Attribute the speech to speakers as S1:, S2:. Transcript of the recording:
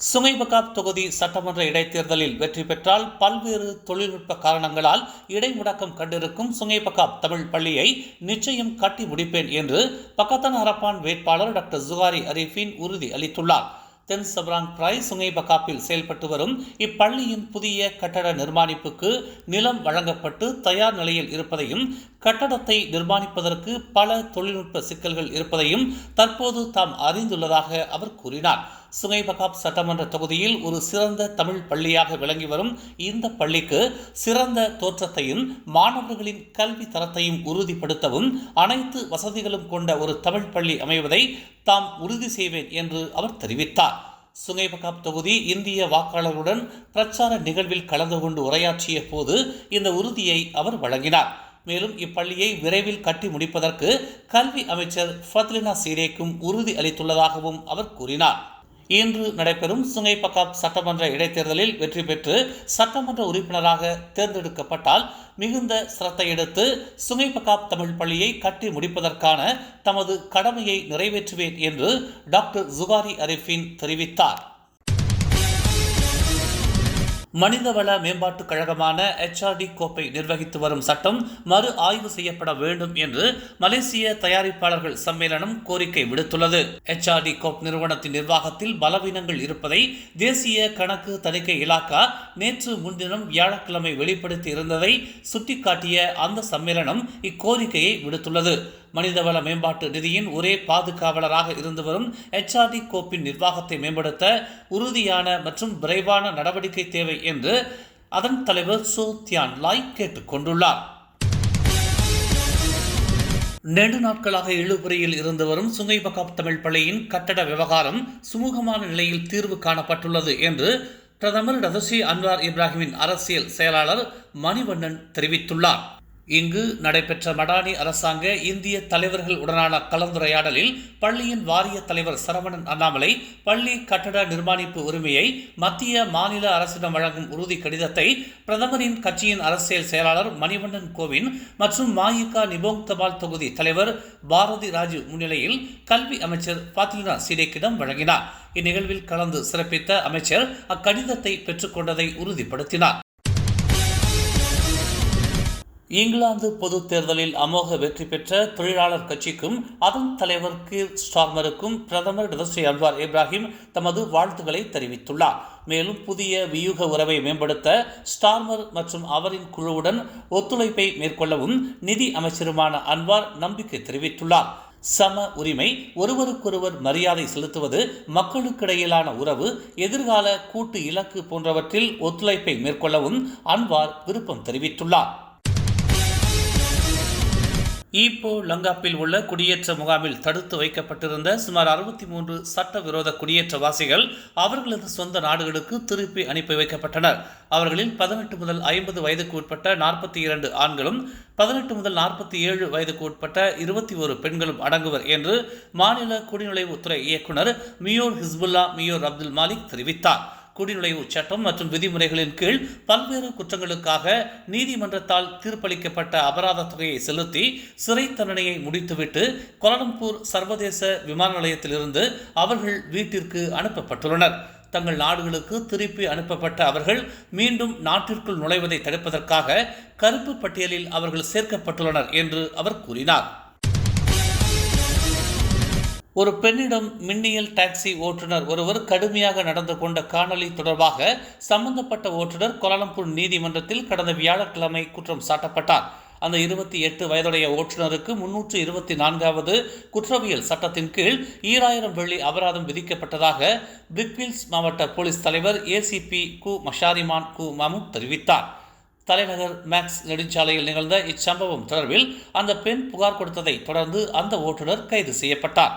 S1: சுங்கைபகாப் தொகுதி சட்டமன்ற இடைத்தேர்தலில் வெற்றி பெற்றால் பல்வேறு தொழில்நுட்ப காரணங்களால் இடைமுடக்கம் கண்டிருக்கும் சுங்கைபகாப் தமிழ் பள்ளியை நிச்சயம் கட்டி முடிப்பேன் என்று பக்கத்தன் ஹரப்பான் வேட்பாளர் டாக்டர் ஜுகாரி அரீஃபின் உறுதி அளித்துள்ளார். தென் சப்ராங் பிராய் சுங்கைபகாப்பில் செயல்பட்டு வரும் இப்பள்ளியின் புதிய கட்டட நிர்மாணிப்புக்கு நிலம் வழங்கப்பட்டு தயார் நிலையில் இருப்பதையும் கட்டடத்தை நிர்மாணிப்பதற்கு பல தொழில்நுட்ப சிக்கல்கள் இருப்பதையும் தற்போது தாம் அறிந்துள்ளதாக அவர் கூறினார். சுங்கை பகாப் சட்டமன்ற தொகுதியில் ஒரு சிறந்த தமிழ் பள்ளியாக விளங்கி வரும் இந்த பள்ளிக்கு சிறந்த தோற்றத்தையும் மாணவர்களின் கல்வி தரத்தையும் உறுதிப்படுத்தவும் அனைத்து வசதிகளும் கொண்ட ஒரு தமிழ் பள்ளி அமைவதை தாம் உறுதி செய்வேன் என்று அவர் தெரிவித்தார். சுங்கைபகாப் தொகுதி இந்திய வாக்காளருடன் பிரச்சார நிகழ்வில் கலந்து கொண்டு உரையாற்றிய போது இந்த உறுதியை அவர் வழங்கினார். மேலும் இப்பள்ளியை விரைவில் கட்டி முடிப்பதற்கு கல்வி அமைச்சர் ஃபத்லினா சீரேக்கும் உறுதி அளித்துள்ளதாகவும் அவர் கூறினார். இன்று நடைபெறும் சுங்கை பக்காப் சட்டமன்ற இடைத்தேர்தலில் வெற்றி பெற்று சட்டமன்ற உறுப்பினராக தேர்ந்தெடுக்கப்பட்டால் மிகுந்த சிரத்தை எடுத்து சுங்கை பக்காப் தமிழ் பள்ளியை கட்டி முடிப்பதற்கான தமது கடமையை நிறைவேற்றுவேன் என்று டாக்டர் ஜுகாரி அரிஃபின் தெரிவித்தார். மனிதவள மேம்பாட்டுக் கழகமான எச்ஆர்டி கோப்பை நிர்வகித்து வரும் சட்டம் மறு ஆய்வு செய்யப்பட வேண்டும் என்று மலேசிய தயாரிப்பாளர்கள் சம்மேளனம் கோரிக்கை விடுத்துள்ளது. எச்ஆர்டி கோப் நிறுவனத்தின் நிர்வாகத்தில் பலவீனங்கள் இருப்பதை தேசிய கணக்கு தணிக்கை இலாக்கா நேற்று முன்தினம் வியாழக்கிழமை வெளிப்படுத்தி இருந்ததை சுட்டிக்காட்டிய அந்த சம்மேளனம் இக்கோரிக்கையை விடுத்துள்ளது. மனிதவள மேம்பாட்டு நிதியின் ஒரே பாதுகாவலராக இருந்து வரும் எச்ஆர்டி கோப்பின் நிர்வாகத்தை மேம்படுத்த உறுதியான மற்றும் விரைவான நடவடிக்கை தேவை என்று அதன் தலைவர் சோ தியான் லாய் கேட்டுக்கொண்டுள்ளார் நெடு நாட்களாக இழுபறியில் இருந்து வரும் சுங்கை பகாப் தமிழ் பள்ளியின் கட்டட விவகாரம் சுமூகமான நிலையில் தீர்வு காணப்பட்டுள்ளது என்று பிரதமர் ரதசி அன்வார் இப்ராஹிமின் அரசியல் செயலாளர் மணிவண்ணன் தெரிவித்துள்ளார். இங்கு நடைபெற்ற மடானி அரசாங்க இந்திய தலைவர்கள் உடனான கலந்துரையாடலில் பள்ளியின் வாரிய தலைவர் சரவணன் அண்ணாமலை பள்ளி கட்டட நிர்மாணிப்பு உரிமையை மத்திய மாநில அரசிடம் வழங்கும் உறுதி கடிதத்தை பிரதமரின் கட்சியின் அரசியல் செயலாளர் மணிவண்ணன் கோவின் மற்றும் மாயிகா நிபோங் தபால் தொகுதி தலைவர் பாரதி ராஜு முன்னிலையில் கல்வி அமைச்சர் பாத்திலினா சிடேக்கிடம் வழங்கினார். இந்நிகழ்வில் கலந்து சிறப்பித்த அமைச்சர் அக்கடிதத்தை பெற்றுக்கொண்டதை உறுதிப்படுத்தினார். இங்கிலாந்து பொது தேர்தலில் அமோக வெற்றி பெற்ற தொழிலாளர் கட்சிக்கும் அதன் தலைவர் கீர் ஸ்டார்மருக்கும் பிரதமர் டதஸ்ரீ அன்வார் இப்ராஹிம் தமது வாழ்த்துக்களை தெரிவித்துள்ளார். மேலும் புதிய வியூக உறவை மேம்படுத்த ஸ்டார்மர் மற்றும் அவரின் குழுவுடன் ஒத்துழைப்பை மேற்கொள்ளவும் நிதி அமைச்சருமான அன்வார் நம்பிக்கை தெரிவித்துள்ளார். சம உரிமை ஒருவருக்கொருவர் மரியாதை செலுத்துவது மக்களுக்கிடையிலான உறவு எதிர்கால கூட்டு இலக்கு போன்றவற்றில் ஒத்துழைப்பை மேற்கொள்ளவும் அன்வார் விருப்பம் தெரிவித்துள்ளார். ஈப்போ லங்காப்பில் உள்ள குடியேற்ற முகாமில் தடுத்து வைக்கப்பட்டிருந்த சுமார் அறுபத்தி மூன்று சட்டவிரோத குடியேற்றவாசிகள் அவர்களது சொந்த நாடுகளுக்கு திருப்பி அனுப்பி வைக்கப்பட்டனர். அவர்களில் பதினெட்டு முதல் ஐம்பது வயதுக்கு உட்பட்ட நாற்பத்தி இரண்டு ஆண்களும் பதினெட்டு முதல் நாற்பத்தி ஏழு வயதுக்கு உட்பட்ட இருபத்தி ஒரு பெண்களும் அடங்குவர் என்று மாநில குடிநுழைவுத்துறை இயக்குனர் Mior Hisbullah Mior Abdul Malik தெரிவித்தார். குடிநுழைவு சட்டம் மற்றும் விதிமுறைகளின் கீழ் பல்வேறு குற்றங்களுக்காக நீதிமன்றத்தால் தீர்ப்பளிக்கப்பட்ட அபராத தொகையை செலுத்தி சிறை தண்டனையை முடித்துவிட்டு கோலம்பூர் சர்வதேச விமான நிலையத்திலிருந்து அவர்கள் வீட்டிற்கு அனுப்பப்பட்டுள்ளனர். தங்கள் நாடுகளுக்கு திருப்பி அனுப்பப்பட்ட அவர்கள் மீண்டும் நாட்டிற்குள் நுழைவதை தடுப்பதற்காக கருப்பு பட்டியலில் அவர்கள் சேர்க்கப்பட்டுள்ளனர் என்று அவர் கூறினார். ஒரு பெண்ணிடம் மின்னியல் டாக்ஸி ஓட்டுநர் ஒருவர் கடுமையாக நடந்து கொண்ட காணொலி தொடர்பாக சம்பந்தப்பட்ட ஓட்டுநர் கோலாலம்பூர் நீதிமன்றத்தில் கடந்த வியாழக்கிழமை குற்றம் சாட்டப்பட்டார். அந்த இருபத்தி எட்டு வயதுடைய ஓட்டுநருக்கு முன்னூற்று இருபத்தி நான்காவது குற்றவியல் சட்டத்தின் கீழ் ஈராயிரம் வெள்ளி அபராதம் விதிக்கப்பட்டதாக பிரிக்வில்ஸ் மாவட்ட போலீஸ் தலைவர் ஏசிபி கு மஷாரிமான் கு மமூத் தெரிவித்தார். தலைநகர் மேக்ஸ் நெடுஞ்சாலையில் நிகழ்ந்த இச்சம்பவம் தொடர்பில் அந்த பெண் புகார் கொடுத்ததை தொடர்ந்து அந்த ஓட்டுநர் கைது செய்யப்பட்டார்.